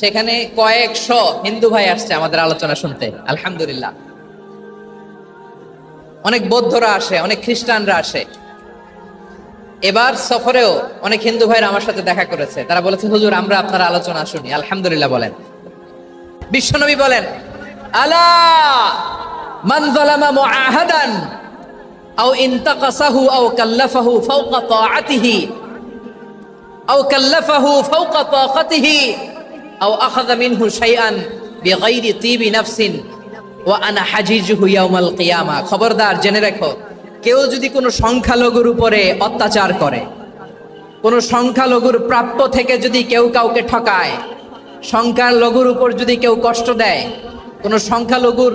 সেখানে কয়েকশো হিন্দু ভাই আসছে আমাদের আলোচনা শুনতে, আলহামদুলিল্লাহ। অনেক বৌদ্ধরা আসে, অনেক খ্রিস্টানরা আসে। এবার সফরেও অনেক হিন্দু ভাইরা আমার সাথে দেখা করেছে। তারা বলেছে, হুজুর, আমরা আপনার আলোচনা শুনি। আলহামদুলিল্লাহ বলেন। বিশ্বনবী বলেন, আলা আও আও আখাযা মিনহু শাইআন বিগাইরি তিবি নাফসিন ওয়া আনা হাজিজুহু ইয়াউমাল কিয়ামা। খবরদার, জেনে রাখো, কেউ যদি কোনো সংখ্যালঘুর উপরে অত্যাচার করে, কোনো সংখ্যালঘুর প্রাপ্য থেকে যদি কেউ কাউকে ঠকায়, সংখ্যালঘুর উপর যদি কেউ কষ্ট দেয়, কোনো সংখ্যালঘুর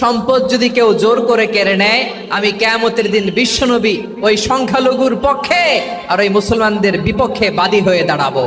সম্পদ যদি কেউ জোর করে কেড়ে নেয়, আমি কেয়ামতের দিন বিশ্বনবী ওই সংখ্যালঘুর পক্ষে আর ওই মুসলমানদের বিপক্ষে বাদী হয়ে দাঁড়াবো।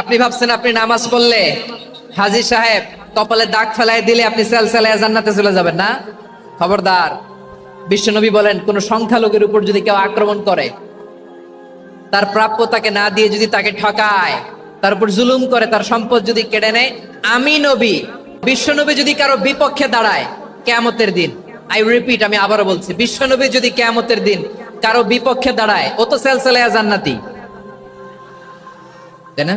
আপনি ভাবছেন আপনি নামাজ পড়লে হাজি সাহেব কপালে দাগ ফেলায় দিলে আপনি সেল সেলায় জান্নাতে চলে যাবেন না? খবরদার, বিশ্বনবী বলেন, কোন সংখ্যালঘুর উপর যদি কেউ আক্রমণ করে, তার প্রাপ্য তাকে না দিয়ে যদি তাকে ঠকায়, তার উপর জুলুম করে, তার সম্পদ যদি কেড়ে নেয়, আমি নবী, বিশ্বনবী যদি কারও বিপক্ষে দাঁড়ায়, কেয়ামতের দিন আই রিপিট আমি আবারও বলছি, বিশ্বনবী যদি কেয়ামতের দিন কারও বিপক্ষে দাঁড়ায়, ও তো সেলসেলায়া জান্নাতি। তাই না?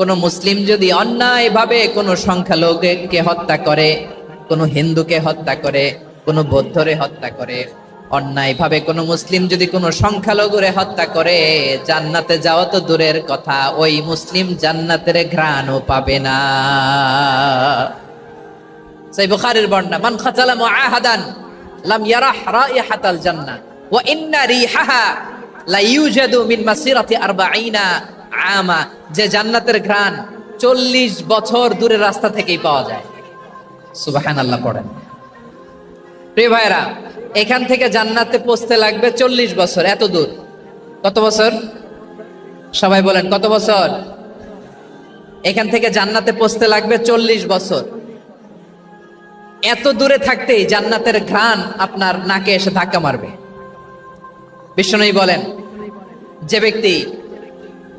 কোনো মুসলিম যদি অন্যায়ভাবে কোনো সংখ্যালঘুকে হত্যা করে, কোনো হিন্দুকে হত্যা করে, কোনো বৌদ্ধরে হত্যা করে, অন্যায়ভাবে কোনো মুসলিম যদি কোনো সংখ্যালঘুরে হত্যা করে, জান্নাতে যাওয়া তো দূরের কথা, ওই মুসলিম জান্নাতের ঘ্রাণও পাবে না। সেই বুখারীর বর্ণনা, মান খাতালা মুআহাদান লাম ইয়ারাহ রাইহাতাল জান্নাহ, ওয়া ইন্না রিহাহা লা ইউজাদু মিন মাসিরাতি 40 আমা, যে জান্নাতের ঘ্রাণ 40 বছর দূরের রাস্তা থেকেই পাওয়া যায়। সুবাহান আল্লাহ পড়েন। প্রিয় ভাইরা এখান থেকে জান্নাতে পৌঁছতে লাগবে 40 বছর, এত দূর। কত বছর? সবাই বলেন, কত বছর? এখান থেকে জান্নাতে পৌঁছতে লাগবে 40 বছর। এত দূরে থাকতেই জান্নাতের ঘ্রাণ আপনার নাকে এসে ধাক্কা মারবে। বিষ্ণুই বলেন, যে ব্যক্তি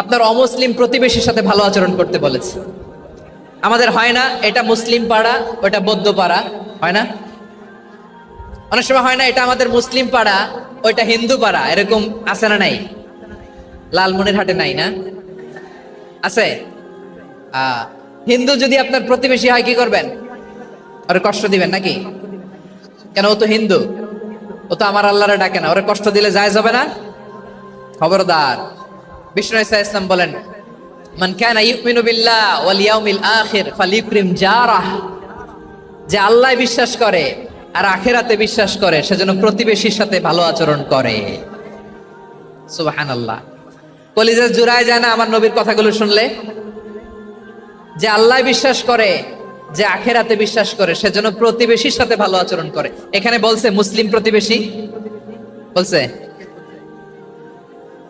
আপনার অমুসলিম প্রতিবেশীর সাথে ভালো আচরণ করতে বলেছে। আমাদের হয় না, এটা মুসলিম পাড়া, ওটা বৌদ্ধ পাড়া, হয় না? অনেক সময় হয় না, এটা আমাদের মুসলিম পাড়া, ওইটা হিন্দু পাড়া, এরকম আছে না নাই? লালমনির হাটে নাই না? আছে? হিন্দু যদি আপনার প্রতিবেশী হয়, কি করবেন? ওরে কষ্ট দিবেন নাকি? কেন, ও তো হিন্দু। ও তো আমার আল্লাহরে ডাকে না, ওরে কষ্ট দিলে যায় যাবে না? খবরদার। বিষ্ণু ইসা ইসলাম বলেন, মান কানা ইউমিনু বিল্লাহ ওয়াল আখির ফালিউকরিম জারাহ। যে আল্লাহ বিশ্বাস করে আর আখেরাতে বিশ্বাস করে সেজন্য প্রতিবেশীর সাথে ভালো আচরণ করে। সুবহানাল্লাহ। কলিজা জুড়ায় যায় না আমার নবীর কথাগুলো শুনলে? যে আল্লাহ বিশ্বাস করে, যে আখেরাতে বিশ্বাস করে সেজন্য প্রতিবেশীর সাথে ভালো আচরণ করে। এখানে বলছে মুসলিম প্রতিবেশী? বলছে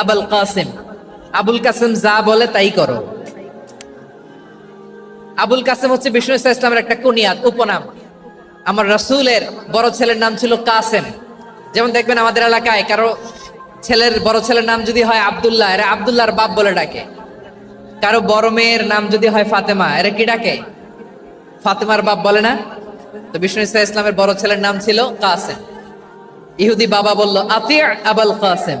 আবুল কাসিম। আবুল কাসিম যা বলে তাই করো। আবুল কাসিম হচ্ছে বিষ্ণু ইসা ইসলামের একটা কুনিয়াত উপনাম। আমার রসুলের বড় ছেলের নাম ছিল কাসেম। যেমন দেখবেন আমাদের এলাকায় কারও ছেলের বড় ছেলের নাম যদি হয় আব্দুল্লাহ, এরা আব্দুল্লাহর বাপ বলে ডাকে। কারও বড় মেয়ের নাম যদি হয় ফাতেমা, এরা কি ডাকে? ফাতেমার বাপ বলে না? তো বিষ্ণু ইসা ইসলামের বড় ছেলের নাম ছিল কাসেম। ইহুদি বাবা বলল আতিয়া আবুল কাসেম।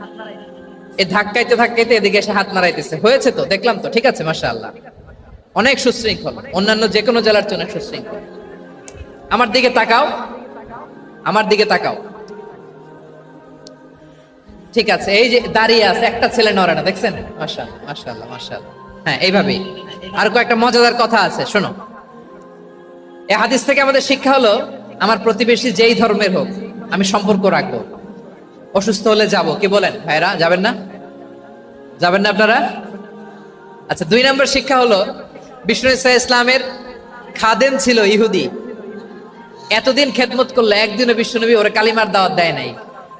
এই ধাক্কাইতে ধাক্কাইতে এদিকে এসে হাত নাড়াইতেছে। হয়েছে তো? দেখলাম তো। ঠিক আছে মাসা আল্লাহ অনেক সুশৃঙ্খল। অন্যান্য যে কোনো জেলার চেয়ে অনেক সুশৃঙ্খল। আমার দিকে তাকাও। আমার দিকে তাকাও। ঠিক আছে, এই যে দাঁড়িয়ে আছে, একটা ছেলে নড়ে না, দেখছেন? মাশা মাশাআল্লাহ মাশাআল্লাহ। হ্যাঁ এইভাবেই। আর কয়েকটা মজাদার কথা আছে, শোনো। এ হাদিস থেকে আমাদের শিক্ষা হলো, আমার প্রতিবেশী যেই ধর্মের হোক, আমি সম্পর্ক রাখব। অসুস্থ হলে যাব। কি বলেন? ভাইরা যাবেন না? যাবেন না আপনারা? আচ্ছা দুই নম্বর শিক্ষা হলো, বিষ্ণু ইসা ইসলামের খাদেম ছিল ইহুদি। এতদিন খেদমত করলে একদিনও বিশ্বনবী ওরা কালিমার দাওয়াত দেয় নাই।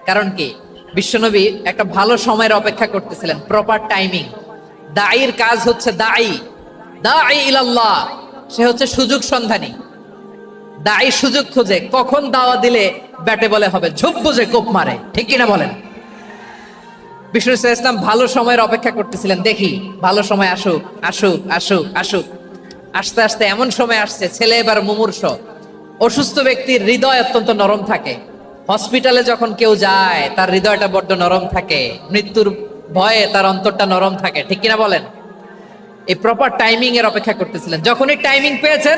কারণ কি? বিশ্বনবী একটা ভালো সময়ের অপেক্ষা করতেছিলেন প্রপার টাইমিং দায়ীর কাজ হচ্ছে দায়ী দায়ী ইলাল্লাহ। সে হচ্ছে সুযোগ সন্ধানী। দায়ী সুযোগ খোঁজে কখন দাওয়া দিলে ব্যাটে বলে হবে, ঝোপ বুঝে কোপ মারে, ঠিক কিনা বলেন? বিষ্ণু ইসা ইসলাম, ভালো সময়ের অপেক্ষা করতেছিলেন, দেখি, ভালো সময় আসুক আসুক আসুক আসুক। আস্তে আস্তে এমন সময় আসছে, ছেলে এবার মুমূর্ষ। অসুস্থ ব্যক্তির হৃদয় অত্যন্ত নরম থাকে। হসপিটালে যখন কেউ যায়, তার হৃদয়টা বড্ড নরম থাকে। মৃত্যুর ভয়ে তার অন্তরটা নরম থাকে, ঠিক কিনা বলেন? এই প্রপার টাইমিং এর অপেক্ষা করতেছিলেন। যখনই টাইমিং পেয়েছেন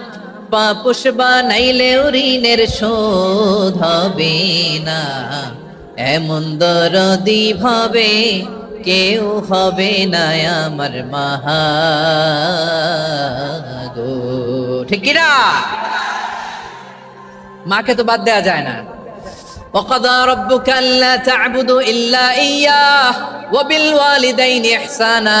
পাপুষ বানাইলে ঋণের শোধ হবে না এমন দরদি ভাবে কেউ হবে না আমার মাহা গো ঠিক কিনা মাকে তো বাদ দেওয়া যায় না وقضى ربك ألا تعبدوا إلا إياه وبالوالدين إحسانا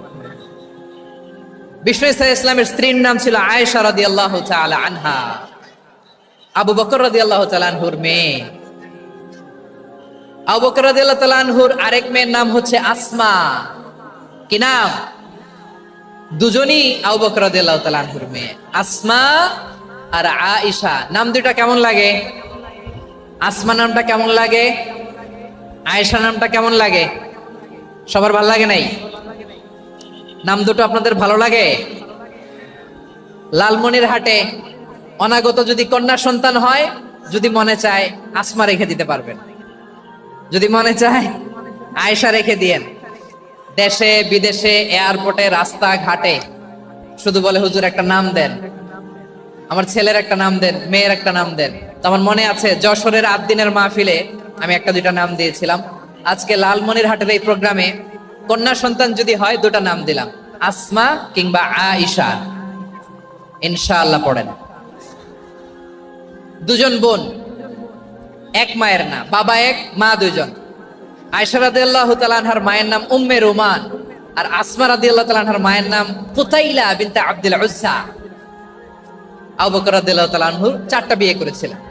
বিষ্ণু ইসা ইসলামের স্ত্রীর নাম ছিল আয়েশা রাদি আল্লাহ আনহা। আবু বকর রাদি আল্লাহ আনহুর মেয়ে। আবু বকর রাদিয়াল্লাহু তাআলা আনহুর আরেক মেয়ের নাম হচ্ছে আসমা। কি নাম? দুজনই আবু বকর রাদিয়াল্লাহু তাআলা আনহুর মেয়ে। আসমা আর আয়েশা। নাম দুটা কেমন লাগে? আসমা নামটা কেমন লাগে? আয়েশা নামটা কেমন লাগে? সবার ভালো লাগে নাই? নাম দুটো আপনাদের ভালো লাগে? লালমনির হাটে অনাগত যদি কন্যা সন্তান হয়, যদি মনে চায় আসমা রেখে দিতে পারবেন। যদি মনে চায় আয়েশা রেখে দিয়েন। দেশে, বিদেশে, এয়ারপোর্টে রাস্তা ঘাটে শুধু বলে হুজুর একটা নাম দেন। আমার ছেলের একটা নাম দেন, মেয়ের একটা নাম দেন। তো আমার মনে আছে, যশোরের আট দিনের মাহফিলে আমি একটা দুইটা নাম দিয়েছিলাম। আজকে লালমনির হাটের এই প্রোগ্রামে কন্যা সন্তান যদি হয়, দুটা নাম দিলাম। আসমা কিংবা আয়েশা। ইনশাআল্লাহ পড়েন। দুজন বোন, এক মায়ের না, বাবা এক, মা দুজন আয়সা রাদিয়াল্লাহু তাআলা আনহার মায়ের নাম উম্মে রোমান, আর আসমা রাদিয়াল্লাহু তাআলা আনহার মায়ের নাম ফুতাইলা বিনতে আব্দুল উজ্জা। আবু বকর চারটা বিয়ে করেছিলেন।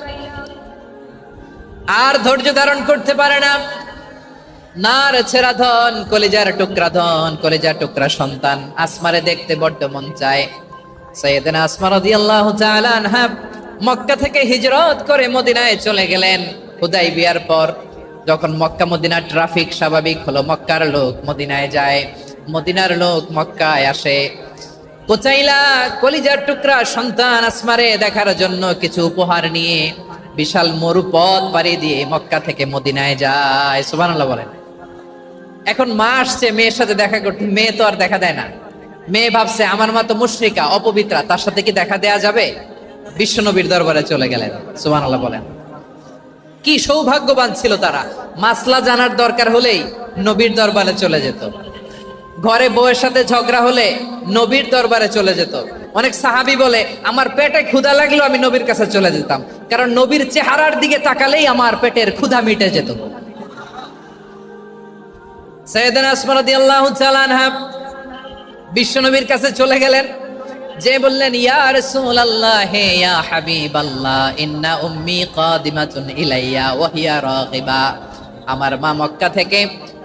আর ধৈর্য ধারণ করতে পারে না। না রে ছেড়া ধন, কলেজার টুকরা ধন, কলেজার টুকরা সন্তান আসমারে দেখতে বড্ড মন চায়। সৈয়দনা আসমা রাদিয়াল্লাহু তাআলা আনহা মক্কা থেকে হিজরত করে মদিনায় চলে গেলেন হুদাই বিয়ার পর। যখন মক্কা মদিনার ট্রাফিক স্বাভাবিক হলো, মক্কার লোক মদিনায় যায়। মদিনার লোক মক্কায় আসে। কোচাইলা কলিজার টুকরা সন্তান আসমারে দেখার জন্য কিছু উপহার নিয়ে বিশাল মরুপথ পাড়ি দিয়ে মক্কা থেকে মদিনায় যায়। সুবহানাল্লাহ বলেন। এখন মা আসছে, মেয়ের সাথে দেখা করতে। মেয়ে তো আর দেখা দেয় না। মেয়ে ভাবছে, আমার মা তো মুশ্রিকা, অপবিত্রা, তার সাথে কি দেখা দেয়া যাবে? বিশ্বনবীর দরবারে চলে গেলেন সুবান আল্লাহ বলেন। কি সৌভাগ্যবান ছিল তারা। মাসলা জানার দরকার হলেই নবীর দরবারে চলে যেত। ঘরে বউয়ের সাথে ঝগড়া হলে নবীর দরবারে চলে যেত। অনেক সাহাবি বলে, আমার পেটে ক্ষুধা লাগলেও আমি নবীর কাছে চলে যেতাম। কারণ নবীর চেহারার দিকে তাকালেই আমার পেটের ক্ষুধা মিটে যেত। আনহা বিশ্বনবীর কাছে চলে গেলেন। যে বললেন, ইয়া রাসূলুল্লাহ হে ইয়া হাবিবাল্লাহ, ইন্না উম্মি কাদিমাতুন ইলাইয়া, ওয়া হিয়া রাগিবা। আমার মা মক্কা থেকে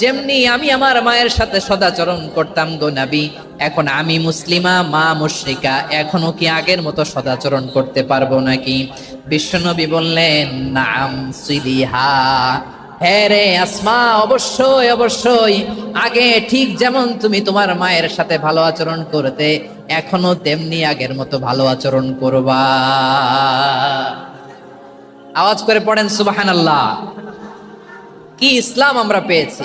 যেমনি আমি আমার মায়ের সাথে সদাচরণ করতাম গো নাবি, এখন আমি মুসলিমা, মা মুশরিকা, এখনও কি আগের মতো সদাচরণ করতে পারব নাকি? বিশ্বনবী বললেন, নাম সিলিহা। হ্যাঁ রে আসমা, অবশ্যই অবশ্যই। আগে ঠিক যেমন তুমি তোমার মায়ের সাথে ভালো আচরণ করতে, এখনও তেমনি আগের মতো ভালো আচরণ করবা। আওয়াজ করে পড়েন সুবাহান আল্লাহ কি ইসলাম আমরা পেয়েছি।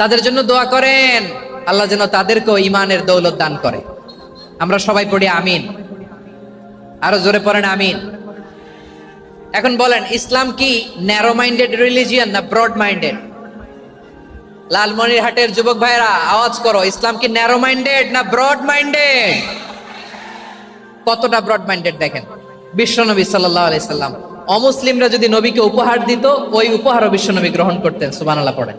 তাদের জন্য দোয়া করেন। আল্লাহ যেন তাদেরকেও ইমানের দৌলত দান করে। আমরা সবাই পড়ি আমিন। আরও জোরে পড়েন আমিন। এখন বলেন, ইসলাম কি ন্যারো মাইন্ডেড রিলিজিয়ান না ব্রড মাইন্ডেড লালমনিরহাটের যুবক ভাইরা আওয়াজ করো, ইসলাম কি ন্যারো মাইন্ডেড না ব্রড মাইন্ডেড কতটা ব্রড মাইন্ডেড দেখেন? বিশ্বনবী সাল্লাহ আলি সাল্লাম, অমুসলিমরা যদি নবীকে উপহার দিত, ওই উপহারও বিশ্বনবী গ্রহণ করতেন সুবানাল্লাহ পড়েন।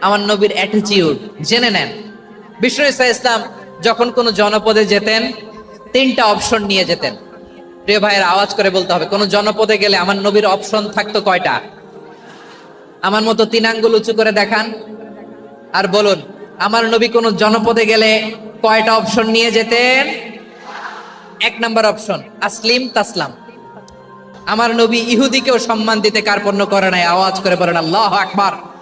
আমার নবীর অ্যাটিচিউড জেনে নেন। বিষ্ণু ইসা ইসলাম যখন কোনো জনপদে যেতেন, তিনটা অপশন নিয়ে যেতেন। প্রিয় ভাইয়ের আওয়াজ করে বলতে হবে, কোন জনপদে গেলে আমার নবীর অপশন থাকতো কয়টা? আমার মতো তিন আঙ্গুল উঁচু করে দেখান আর বলুন, আমার নবী কোন জনপদে গেলে কয়টা অপশন নিয়ে যেতেন? এক নাম্বার অপশন আসলিম তাসলাম। আমার নবী ইহুদিকেও সম্মান দিতে কার্পণ্য করে নাই, আওয়াজ করে বলেন, আল্লাহ আকবার।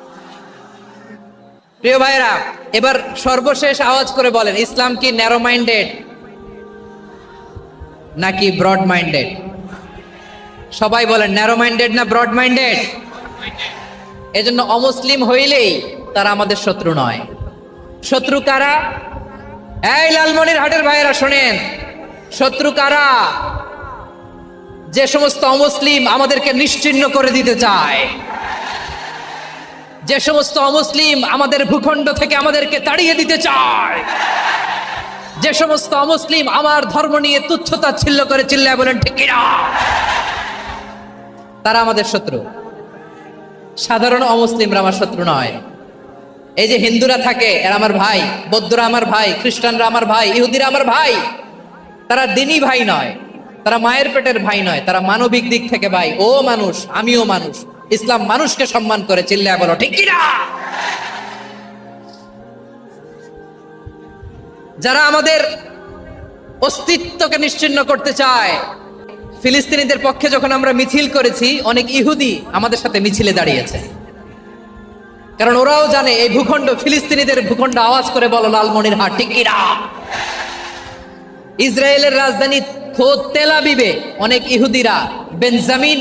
প্রিয় ভাইরা এবার সর্বশেষ আওয়াজ করে বলেন, ইসলাম কি ন্যারো মাইন্ডেড নাকি ব্রড মাইন্ডেড সবাই বলেন ন্যারো মাইন্ডেড না ব্রড মাইন্ডেড এজন্য অমুসলিম হইলেই তারা আমাদের শত্রু নয়। শত্রু কারা? এই লালমনির হাটের ভাইয়েরা, শোনেন, শত্রু কারা? যে সমস্ত অমুসলিম আমাদেরকে নিশ্চিহ্ন করে দিতে চায়। যে সমস্ত অমুসলিম আমাদের ভূখণ্ড থেকে আমাদেরকে তাড়িয়ে দিতে চায়। যে সমস্ত অমুসলিম আমার ধর্ম নিয়ে তুচ্ছতা ছিল্ল করে চিল্লায় বলেন, ঠিক তারা আমাদের শত্রু। সাধারণ অমুসলিমরা আমার শত্রু নয়। এই যে হিন্দুরা থাকে, এরা আমার ভাই, বৌদ্ধরা আমার ভাই, খ্রিস্টানরা আমার ভাই, ইহুদিরা আমার ভাই, তারা দিনই ভাই নয়। তারা মায়ের পেটের ভাই নয়, তারা মানবিক দিক থেকে ভাই। ও মানুষ, আমিও মানুষ। ইসলাম মানুষকে সম্মান করে, চিল্লায় বলো, ঠিক কিনা? যারা আমাদের অস্তিত্বকে নিশ্চিন্ন করতে চায়, ফিলিস্তিনিদের পক্ষে যখন আমরা মিছিল করেছি, অনেক ইহুদি আমাদের সাথে মিছিলে দাঁড়িয়েছে। কারণ ওরাও জানে, এই ভূখণ্ড, ফিলিস্তিনিদের ভূখণ্ড আওয়াজ করে বলো লালমনির হাট কিনা? ইসরায়েলের রাজধানী খোদ তেল আবিবে, অনেক ইহুদিরা, বেনজামিন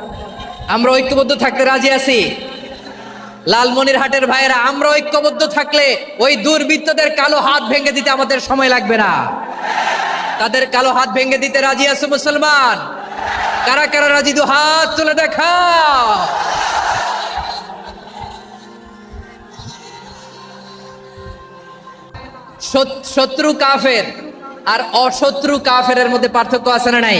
আমরা ঐক্যবদ্ধ থাকতে রাজি আছি। লালমনির হাটের ভাইয়েরা, আমরা ঐক্যবদ্ধ থাকলে ওই দুর্বৃত্তদের কালো হাত ভেঙে দিতে আমাদের সময় লাগবে না। তাদের কালো হাত ভেঙে দিতে রাজি আছে মুসলমান? কারা কারা রাজি? দু হাত তুলে দেখা শত্রু কাফের আর অশত্রু কাফেরের মধ্যে পার্থক্য আছে না নাই?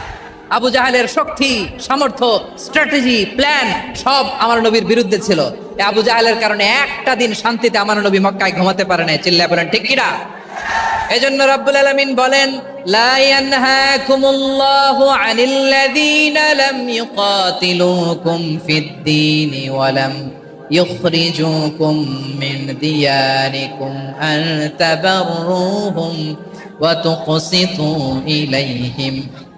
আবু জাহেলের শক্তি সামর্থ্য স্ট্র্যাটেজি প্ল্যান সব আমার নবীর বিরুদ্ধে ছিল এই আবু জাহেলের কারণে একটা দিন শান্তিতে আমার নবী মক্কায় ঘুমাতে পারে না চিল্লা বলেন ঠিক কিনা এজন্য রব্বুল আলামিন বলেন লা ইয়ানহাকুমুল্লাহু আনিল্লাযীনা লাম ইউকাতিলুকুম ফিদ-দীন ওয়া লাম يخرجوكم من دياركم أن تبروهم وتقسطوا إليهم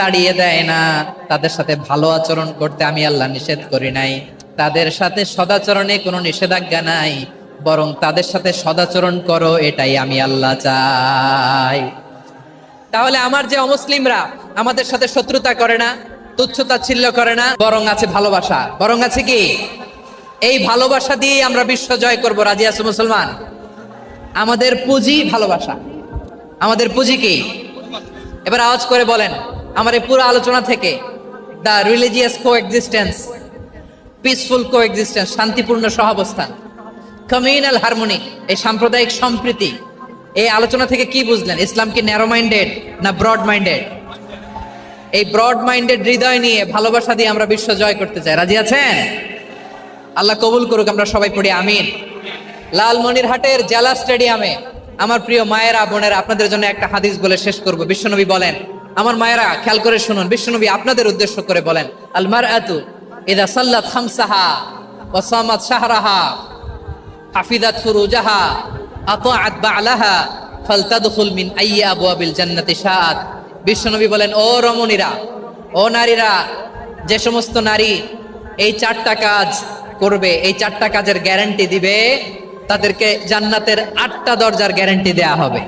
তাড়িয়ে দেয় না। তাদের সাথে ভালো আচরণ করতে আমি আল্লাহ নিষেধ করি নাই। তাদের সাথে সদাচরণে কোনো নিষেধাজ্ঞা নাই। বরং তাদের সাথে সদাচরণ করো, এটাই আমি আল্লাহ চাই। তাহলে আমার যে অমুসলিমরা আমাদের সাথে শত্রুতা করে না, তুচ্ছতা ছিল্ল করে না, বরং আছে ভালোবাসা। বরং আছে কি? এই ভালোবাসা দিয়েই আমরা বিশ্ব জয় করব। রাজি আছো মুসলমান? আমাদের পুঁজি ভালোবাসা। আমাদের পুঁজি কি? এবার আওয়াজ করে বলেন। আমার এই পুরো আলোচনা থেকে the religious coexistence peaceful coexistence শান্তিপূর্ণ সহাবস্থান কমিউনাল হারমোনি এই সাম্প্রদায়িক সম্প্রীতি, এই আলোচনা থেকে কি বুঝলেন? ইসলাম কি ন্যারো মাইন্ডেড না ব্রড মাইন্ডেড এই ব্রড মাইন্ডেড হৃদয় নিয়ে ভালোবাসা দিয়ে আমরা বিশ্ব জয় করতে চাই। রাজি আছেন? আল্লাহ কবুল করুক, আমরা সবাই পড়ি, আমিন। লালমনিরহাটের জেলা স্টেডিয়ামে আমার প্রিয় মায়েরা, বোনেরা, আপনাদের জন্য একটা হাদিস বলে শেষ করব। বিশ্বনবী বলেন আমার মায়েরা খেয়াল করে শুনুন, বিশ্বনবী আপনাদের উদ্দেশ্য করে বলেন আলমার আতু ইদা সাল্লাত খামসাহা ওয়াসামাত শাহরাহা হাফিদাত ফুরুজাহা, আতাআত বালাহা, ফালতাদখুল মিন আইয়ি আবওয়াবিল জান্নাতি শাআত। বিশ্বনবী বলেন, ও রমণীরা, ও নারীরা, যে সমস্ত নারী এই চারটা কাজ করবে, এই চারটা কাজের গ্যারান্টি দিবে, তাদেরকে জান্নাতের আটটা দরজার গ্যারান্টি দেয়া হবে।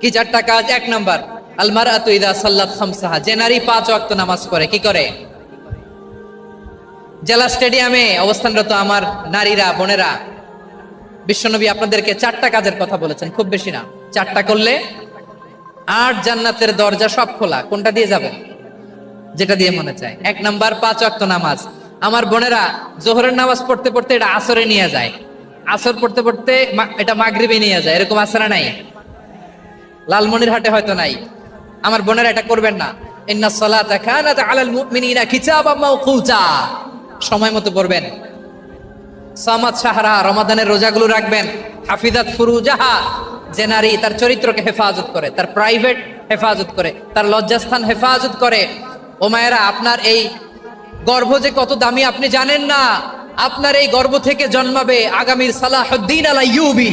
কি চারটা কাজ? এক নাম্বার আলমার আতুইদা সাল্লাত খামসাহা। যে নারী পাঁচ ওয়াক্ত নামাজ পড়ে, কি করে? জেলা স্টেডিয়ামে অবস্থানরত আমার নারীরা, বোনেরা, বিশ্বনবী আপনাদেরকে চারটা কাজের কথা বলেছেন, খুব বেশি না। চারটা করলে আট জান্নাতের দরজা সব খোলা, কোনটা দিয়ে যাবেন যেটা দিয়ে মনে চায়। এক নাম্বার, পাঁচ ওয়াক্ত নামাজ। আমার বোনেরা, জোহরের নামাজ পড়তে পড়তে এটা আসরে নিয়ে যায়। আসর পড়তে পড়তে এটা মাগরিবে নিয়ে যায়। এরকম আসরা নাই। লালমনির হাটে হয়তো নাই। আমার বোনেরা এটা করবেন না। ইন্না সালাতা কানাত আলাল মুমিনিনা কিতাবাম মাওকুতা। সময় মতো পড়বেন। সামাদ সাহারা রমাদানের রোজাগুলো রাখবেন। হাফিজাত ফুরুজাহা, যে নারী তার চরিত্রকে হেফাজত করে, তার প্রাইভেট হেফাজত করে, তার লজ্জাস্থান হেফাজত করে। ও মায়েরা, আপনার এই গর্ভ যে কত দামি আপনি জানেন না। আপনার এই গর্ভ থেকে জন্মাবে আগামীর সালাহুদ্দিন আলা ইউবি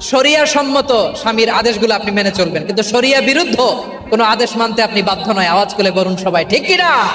শরিয়া সম্মত স্বামীর আদেশগুলো আপনি মেনে চলবেন। কিন্তু শরিয়া বিরুদ্ধ কোনো আদেশ মানতে আপনি বাধ্য নয়। আওয়াজ করে বলুন সবাই, ঠিক কিনা?